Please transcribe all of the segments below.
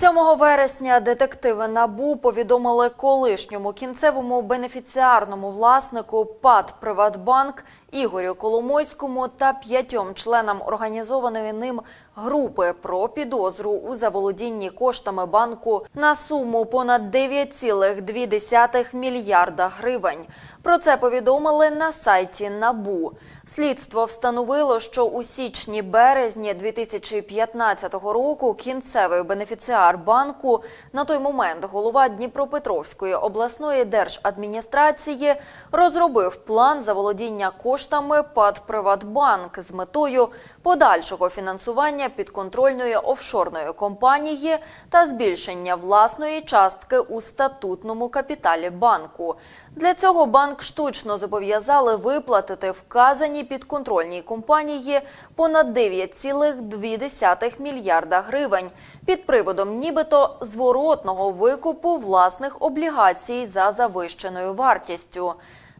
7 вересня детективи НАБУ повідомили колишньому кінцевому бенефіціарному власнику ПАД «Приватбанк» Ігорю Коломойському та п'ятьом членам організованої ним групи про підозру у заволодінні коштами банку на суму понад 9,2 мільярда гривень. Про це повідомили на сайті НАБУ. Слідство встановило, що у січні-березні 2015 року кінцевий бенефіціар банку, на той момент голова Дніпропетровської обласної держадміністрації, розробив план заволодіння коштами ПАД «Приватбанк» з метою подальшого фінансування підконтрольної офшорної компанії та збільшення власної частки у статутному капіталі банку. Для цього банк штучно зобов'язали виплатити вказані підконтрольній компанії понад 9,2 мільярда гривень під приводом нібито зворотного викупу власних облігацій за завищеною вартістю.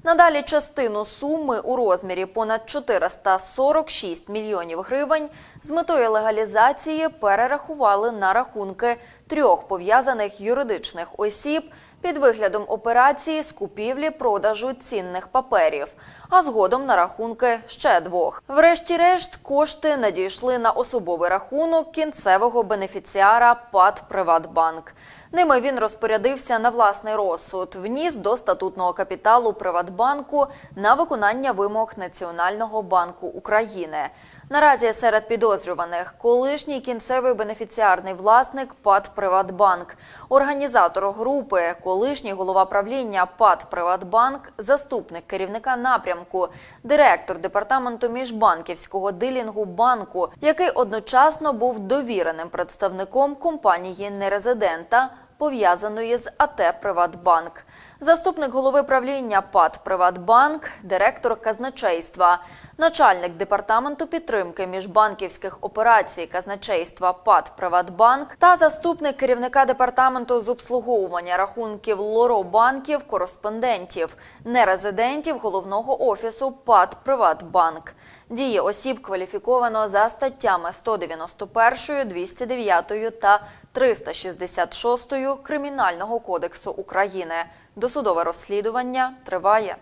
Надалі частину суми у розмірі понад 446 мільйонів гривень з метою легалізації перерахували на рахунки трьох пов'язаних юридичних осіб під виглядом операції з купівлі-продажу цінних паперів, а згодом на рахунки ще двох. Врешті-решт кошти надійшли на особовий рахунок кінцевого бенефіціара ПАД «Приватбанк». Ними він розпорядився на власний розсуд, вніс до статутного капіталу Приватбанку на виконання вимог Національного банку України. Наразі серед підозрюваних колишній кінцевий бенефіціарний власник ПАД «Приватбанк», організатор групи, колишній голова правління ПАД «Приватбанк», заступник керівника напрямку, директор департаменту міжбанківського дилінгу банку, який одночасно був довіреним представником компанії нерезидента пов'язаної з АТ «Приватбанк». Заступник голови правління ПАД «Приватбанк», директор казначейства, начальник департаменту підтримки міжбанківських операцій казначейства ПАД «Приватбанк» та заступник керівника департаменту з обслуговування рахунків лоро-банків кореспондентів, нерезидентів головного офісу ПАД «Приватбанк». Дії осіб кваліфіковано за статтями 191, 209 та 366 Кримінального кодексу України. Досудове розслідування триває.